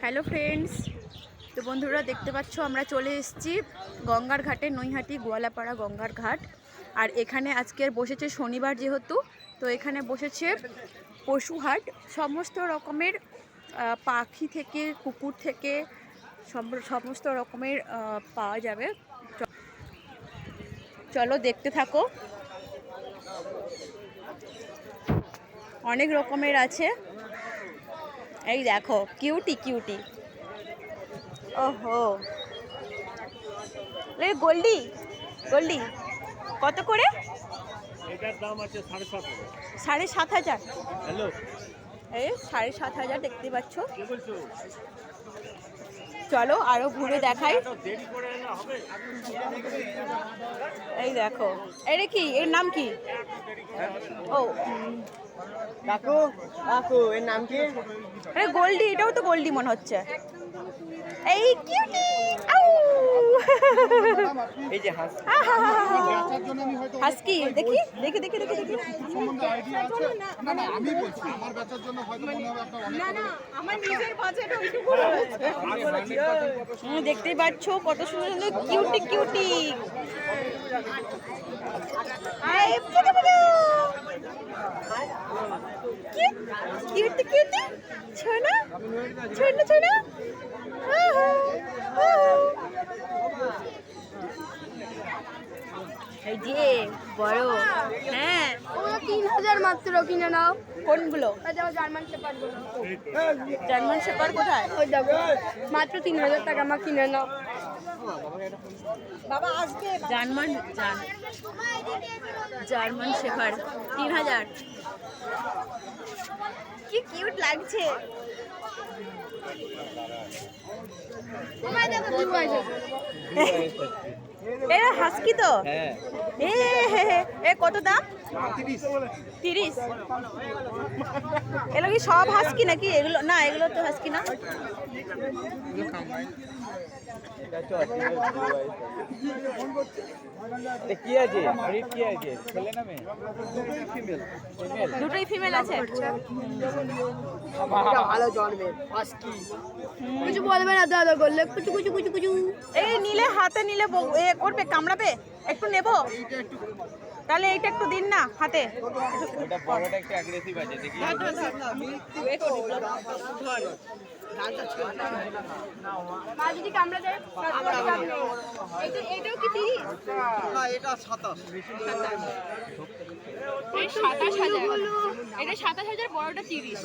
Hello friends, তো বন্ধুরা দেখতে পাচ্ছ, আমরা চলে এসেছি গঙ্গার ঘাটে, নৈহাটি, গোয়ালাপাড়া গঙ্গার ঘাট। আর এখানে আজকের বসেছে শনিবার যেহেতু, তো এখানে বসেছে পশুহাট। সমস্ত রকমের পাখি থেকে, কুকুর থেকে সমস্ত রকমের পাওয়া যাবে। চলো দেখতে থাকো। অনেক রকমের আছে। এই দেখো কিউটি কিউটি ওহো। এই গোল্ডি গোল্ডি কত করে? এটার দাম আছে সাড়ে সাত হাজার। সাড়ে সাত হাজার? হ্যালো। এই সাড়ে সাত হাজার দেখতে পাচ্ছ। চলো আরও ঘুরে দেখাই। এই দেখো। এটা কি? এর নাম কি? ও। কাকু কাকু এর নাম কি? আরে গোল্ডি এটাও তো গোল্ডি মনে হচ্ছে। এই কিউটি আউ! এই যে হাঁস। হাসকি? দেখি দেখি দেখি দেখি দেখি। সম্বন্ধে আইডিয়া আছে? না না আমি বলছি আমার বেচার জন্য হয়তো মনে হবে একটা না না আমার নিজের বাজেট ওইটুকু রয়েছে। দেখতেই পাচ্ছ কত সুন্দর সুন্দর কিউটি কিউটি আই, পুটু পুটু। কিউট, কিউটি কিউটি ছোনা ছোনা ছোনা আহা, আহা। এই যে বড়। হ্যাঁ। তিন হাজার মাত্র কিনে নাও। কোনগুলো? জার্মান শেপার্ডগুলো জার্মান শেপার কোথায়? ওই দেখো মাত্র তিন হাজার টাকা আমার কিনে নাও। জার্মান জার্মান জার্মান শেফার তিন হাজার। কি কিউট লাগছে। তোমায় দেখো। দু হাজার এ হাসকি তো? হ্যাঁ। এ হে হে এ কত দাম? তিরিশ। এগুলো কি সব হাসকি নাকি? এগুলো না এগুলো তো হাসকি না। এটা তো আছে এ কি আছে? কি আছে? ছেলে না মেয়ে? দুটোই ফিমেল আছে? ভালো জন্মে কিছু বলবে না দাদা করলে কুচু কুচু কুচু কুচু। এই নিলে হাতে নিলে বউ- এ করবে কামড়াবে একটু নেব তাহলে এইটা একটু দিন না হাতে একটু অ্যাগ্রেসিভ আছে দেখি মা যদি কামড়া দেয় তারপরে লাভ নেই। এইটা এইটাও কি তিরিশ এটা সাতাশ সাতাশ হাজার এটা সাতাশ হাজার বড়টা তিরিশ।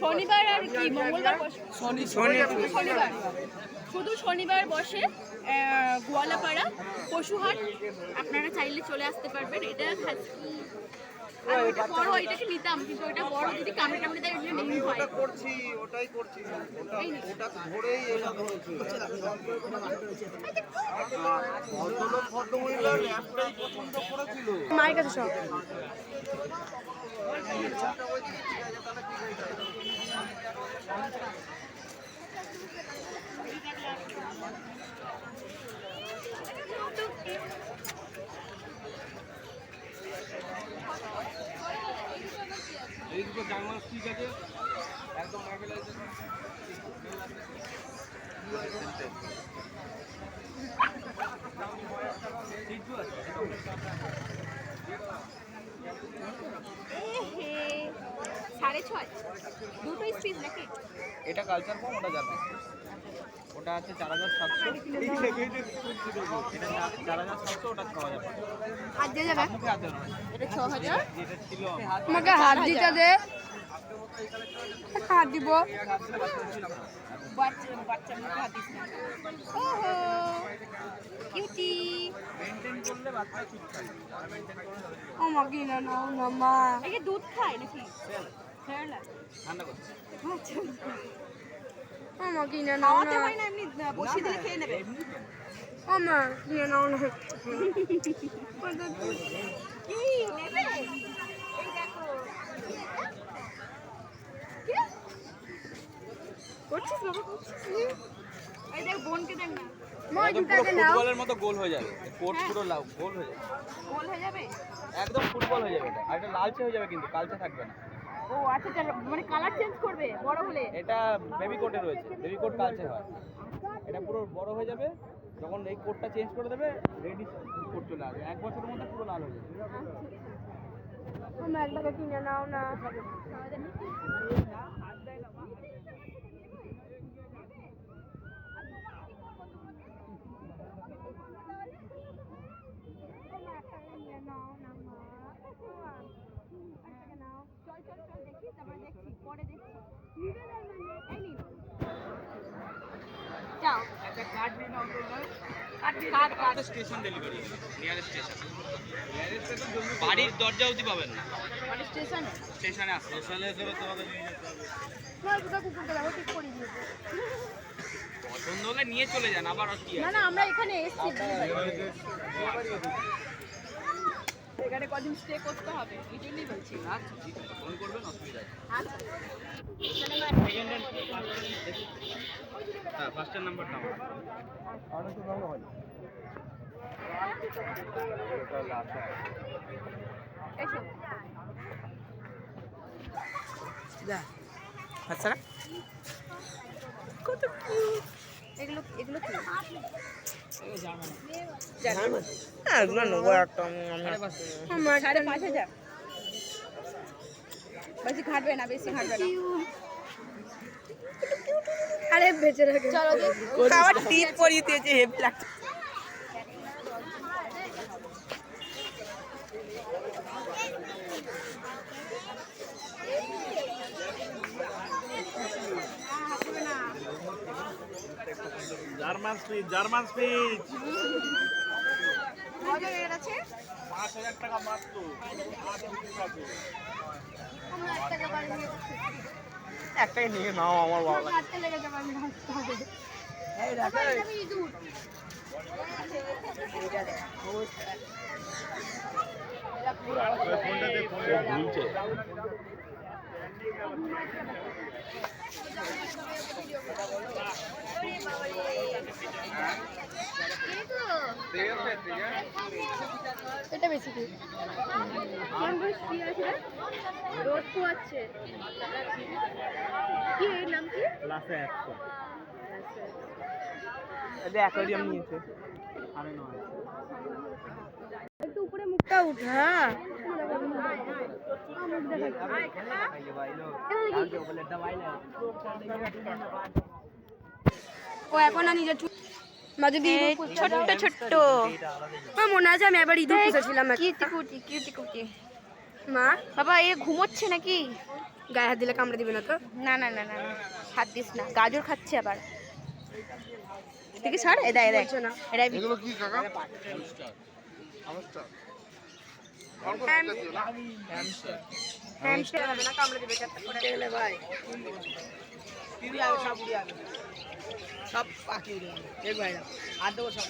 শনিবার আর কি? মঙ্গলবার শুধু শনিবার। শুধু শনিবার বসে গোয়ালাপাড়া পশুহাট আপনারা চাইলে চলে আসতে পারবেন। এটা আর ওটা বড় নিতাম কিন্তু ওটা বড় যদি কামড়ে টামড়ে দেয় নেই হয়। করছি ওটাই করছি। ওটা ওটা ধরেই এটা ধরেছি। ভদ্রলোক ভদ্রমহিলা ল্যাপটাই পছন্দ করেছিল। মায়ের কাছে সব এই দুটো জার্মান ঠিক আছে। একদম সাড়ে ছয়। দুটোই স্পিস নাকি? এটা কালচার ফর্ম ওটা জার্মান। ওটা আছে চার হাজার সাতশো। এটা চার হাজার সাতশো ওটা ছ হাজার। হাত দিয়ে যাবে? মুখে হাতে নয় এটা ছ হাজার? আমাকে হাত দিতে দে। হাত দিব। বাচ্চা বাচ্চার মুখে হাত দিস না। ওহো কিউটি। মেনটেন করলে বাচ্চা ঠিক থাকে। আর মেনটেন করলে ও মা কিনে না মা। এই যে দুধ খায় নাকি? ঠান্ডা করছে। ও মা কিনে নাও খাওয়াতে না হয় না এমনি বসিয়ে দিলে খেয়ে নেবে ও কিনে নাও না কি নেবে এই দেখো করছিস বাবা করছিস এই মা একদম পুরো জুতাকে ফুটবলের মতো গোল হয়ে যাবে। পুরো লাল গোল হয়ে যাবে। গোল হয়ে যাবে? একদম ফুটবল হয়ে যাবে এটা। আর এটা লালচে হয়ে যাবে কিন্তু কালচে থাকবে না। ও আচ্ছা আচ্ছা মানে কালার চেঞ্জ করবে বড় হলে? এটা বেবি কোটে রয়েছে বেবি কোট কালচে হয়। এটা পুরো বড় হয়ে যাবে যখন এই কোটটা চেঞ্জ করে দেবে রেডি কোট চলে আসবে। এক বছরের মধ্যে পুরো লাল হয়ে যাবে। তোমরা একটাকে কিনে নাও না যাও কাট কাট স্টেশন ডেলিভারি নিয়ারেস্ট স্টেশন বাড়ির দরজা অবধি পাবেন না। মানে স্টেশনে স্টেশনে আসতে। স্টেশনে এসে তোমাকে নিয়ে যেতে হবে। পছন্দ হলে নিয়ে চলে যান আবার কি না না আমরা এখানে এসেছি। এখানে কদিন স্টে করতে হবে এই জন্যই বলছি। আচ্ছা ঠিক আছে ফোন করবেন অসুবিধা আচ্ছা হ্যাঁ? ফার্স্টের নাম্বারটা আমার আচ্ছা কত এগুলো এগুলো কি? জার্মান। এগুলো নেব একটা সাড়ে পাঁচ হাজার? বেশি ঘাটবে না বেশি ঘাটবে না। আরে বেঁচে রাখে। চলো আবার টিপ পরিয়ে দিয়েছে হেভি লাগছে। জার্মান স্পিচ জার্মান স্পিচ পাঁচ হাজার টাকা মাত্র। একটাই নিয়ে নাও আমার বাবা। লেগে যাবে আমি হাঁটতে হবে তারপর এটা এটা বেশি কি রোদ পোয়াচ্ছে কি এর নাম কি লাস্টে একশো অ্যাকোয়ারিয়াম নিয়েছে। আরে নয়। একটু উপরে মুখটা উঠা ও এখন আর নিজের ছোট্ট ছোট্ট। আমার মনে আছে আমি একবার ইঁদুর পুষেছিলাম কিউটি কুটি কিউটি কুটি মা? বাবা এ ঘুমোচ্ছে নাকি? গায়ে হাত দিলে কামড়ে দিবে না তো? না না না না না। হাত দিস না। গাজর খাচ্ছে আবার। দেখি ছাড় এদা এদা বলছো না। এগুলো কি কাকা? হামস্টার সব পাখি আর দেবো সব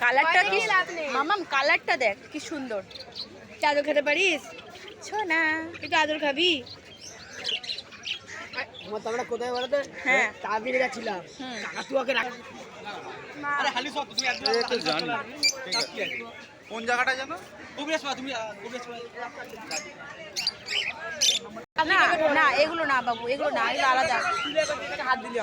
কালারটা কি। মামাম কালারটা দেখ কি সুন্দর। চাদর খেতে পারিস? ছোনা একটু আদর খাবি? তো আমরা কোথায় বলতো হ্যাঁ। যাচ্ছিলাম। হুম। কাকাতুয়াকে রাখ। আরে হালি সব তুমি একদম জানি। কোন জায়গাটা তুমি। না না এগুলো না বাবু এগুলো না এগুলো আলাদা। হাত দিলে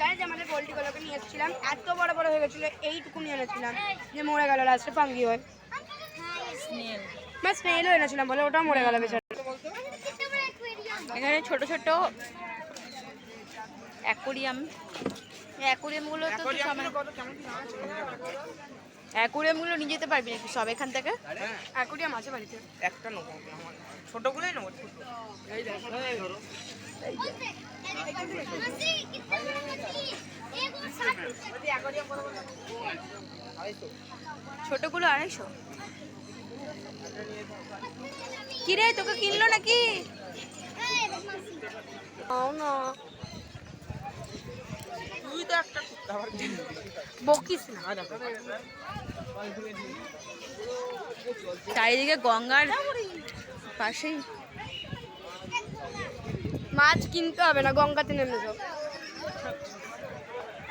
জানি আমাদের পোল্ট্রিগুলোকে নিয়ে এসেছিলাম এত বড় বড় হয়ে গেছিল এইটুকু নিয়ে এনেছিলাম যে মরে গেল লাস্টে পাঙ্গি হয়। মা স্নেলও এনেছিলাম বলে ওটা মরে গেল বেচারা। এখানে ছোট ছোট অ্যাকোরিয়াম। অ্যাকোরিয়ামগুলো তো অ্যাকোরিয়ামগুলো নিয়ে যেতে পারবি নাকি সব এখান থেকে? অ্যাকুরিয়াম আছে বাড়িতে। একটা নেব ছোটগুলোই নেব ছোট। ছোটগুলো আড়াইশো। কি রে তোকে কিনলো নাকি? না। তুই তো একটা বকিস না। চারিদিকে গঙ্গার পাশেই। মাছ কিনতে হবে না গঙ্গাতে নেমেছো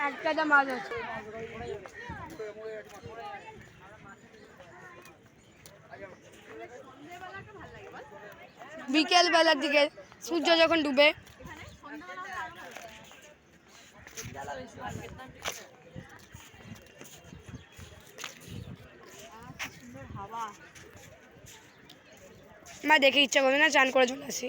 একটা যা মাছ আছে। বিকেল বেলার দিকে সূর্য যখন ডুবে মা দেখে ইচ্ছা করবে না চান করে চলে আসি।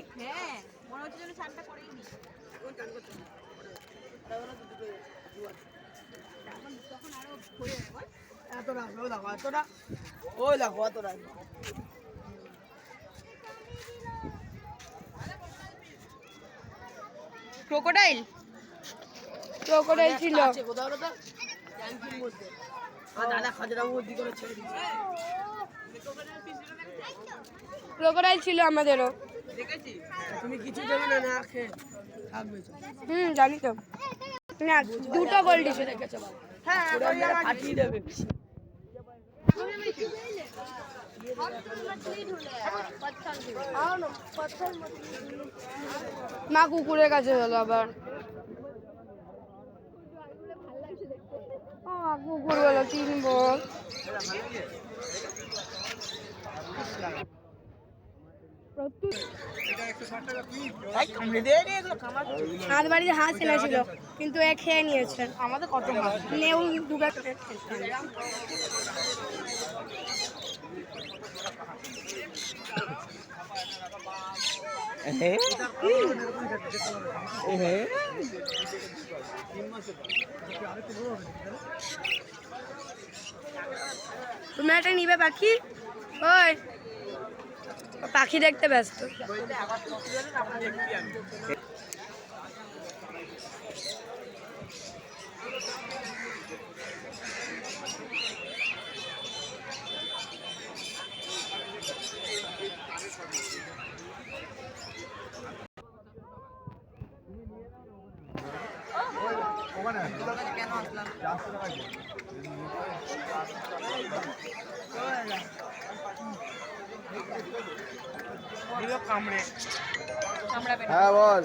ক্রোকোডাইল ক্রোকোডাইল ছিল। ক্রোকোডাইল ছিল আমাদেরও। হুম জানি তো। না দুটো গোল্ড ছিল। হ্যাঁ ফাটিয়ে দেবে। মা কুকুরের কাছে হলো আবার। কুকুর বলো। আমাদের বাড়িতে হাঁস এনেছিল কিন্তু এ খেয়ে নিয়েছে। আমাদের কত মাছ নেউ তুমি একটা নিবে পাখি? ওই। পাখি দেখতে ব্যস্ত। হ্যাঁ বল।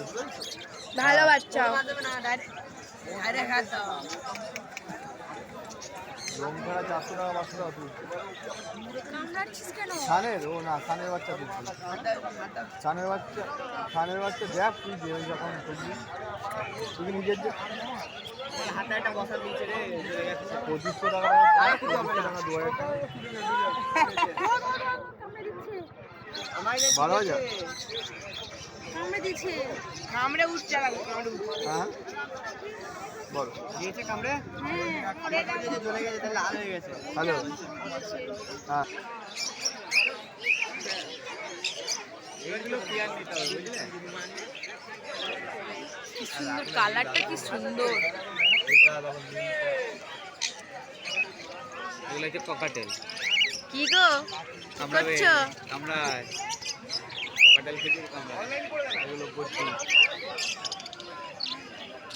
ভালো বাচ্চা। রং ছাড়া চারশো টাকা পাঁচশো টাকা কামড়াচ্ছিস সানের ও না সানের বাচ্চা তুই সানের বাচ্চা সানের বাচ্চা দেখ তুই যে যখন করবি তুই নিজের যে হাতে একটা বসা দিয়েছে রে পঁচিশশো টাকা টাকা দু হাজার টাকা ভালো হয়ে যায় কামড়ে দিচ্ছে। কামড়ে উঠছে কামড়ে উঠছে। হ্যাঁ? বলো। দিয়েছে কামড়ে? হ্যাঁ। চলে গেছে তাহলে লাল হয়ে গেছে। হ্যালো? হ্যাঁ এগুলো নিতে হবে বুঝলে? কি সুন্দর কালারটা কি সুন্দর। এগুলো হচ্ছে ককাটেল কি গো? করছ? আমরা ককাটেল থেকে কামড়ায় এগুলো করছি।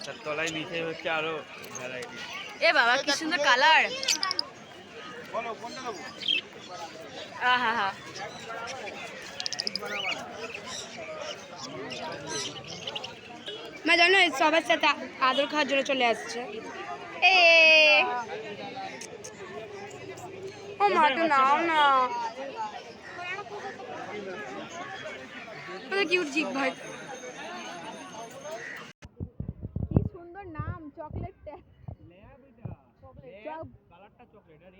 তার তলায় নিচে হচ্ছে আরও ভ্যারাইটি এ বাবা কি সুন্দর কালার। আহা হা। মা জানো এই সবার সাথে আদর খাওয়ার জন্য চলে আসছে। এ। ও মা তো নাও না। কিউট জিপ ভাই। কি সুন্দর নাম চকলেট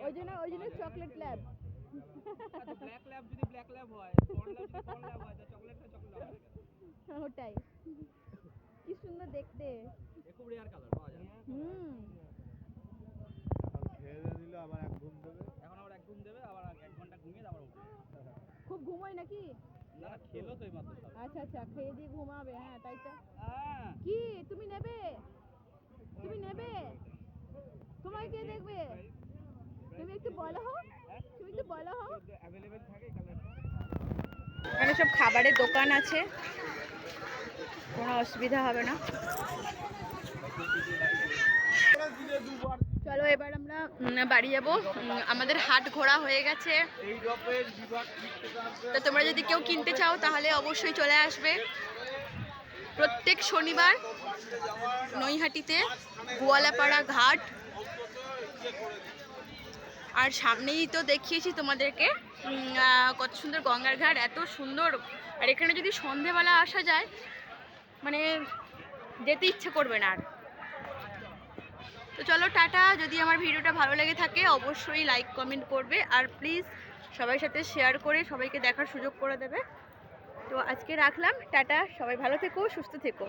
ওই জন্য ওই জন্য চকলেট ল্যাব ব্ল্যাক ল্যাব যদি ব্ল্যাক ল্যাব হয় হয় ওটাই। কি সুন্দর দেখতে। খুব রেয়ার কালার পাওয়া যায় হুম। খেয়ে দিল আবার এক ঘুম দেবে। এখন আবার এক ঘুম দেবে আবার এক ঘণ্টা ঘুমিয়ে আবার খুব ঘুমোয় নাকি? খেলো তো আচ্ছা আচ্ছা খেয়ে দিয়ে ঘুমাবে হ্যাঁ তাই তো। হ্যাঁ। কি? তুমি নেবে? তুমি নেবে? তোমায় কে দেখবে? তুমি একটু বলো। হো তুমি একটু বলো। হো অ্যাভেলেবেল থাকে এখানে সব খাবারের দোকান আছে। কোনো অসুবিধা হবে না। চলো, এবার আমরা বাড়ি যাব। আমাদের হাট ঘোরা হয়ে গেছে। তো তোমরা যদি কেউ কিনতে চাও, তাহলে অবশ্যই চলে আসবে। প্রত্যেক শনিবার নৈহাটিতে গোয়ালাপাড়া ঘাট। আর সামনেই তো দেখিয়েছি তোমাদেরকে কত সুন্দর গঙ্গার ঘাট, এত সুন্দর। আর এখানে যদি সন্ধেবেলা আসা যায় মানে যেতে ইচ্ছে করবে না আর। তো চলো টাটা। যদি আমার ভিডিওটা ভালো লেগে থাকে, অবশ্যই লাইক কমেন্ট করবে। আর প্লিজ সবাই সাথে শেয়ার করে সবাইকে দেখার সুযোগ করে দেবে। তো আজকে রাখলাম। টাটা। সবাই ভালো থেকো, সুস্থ থেকো।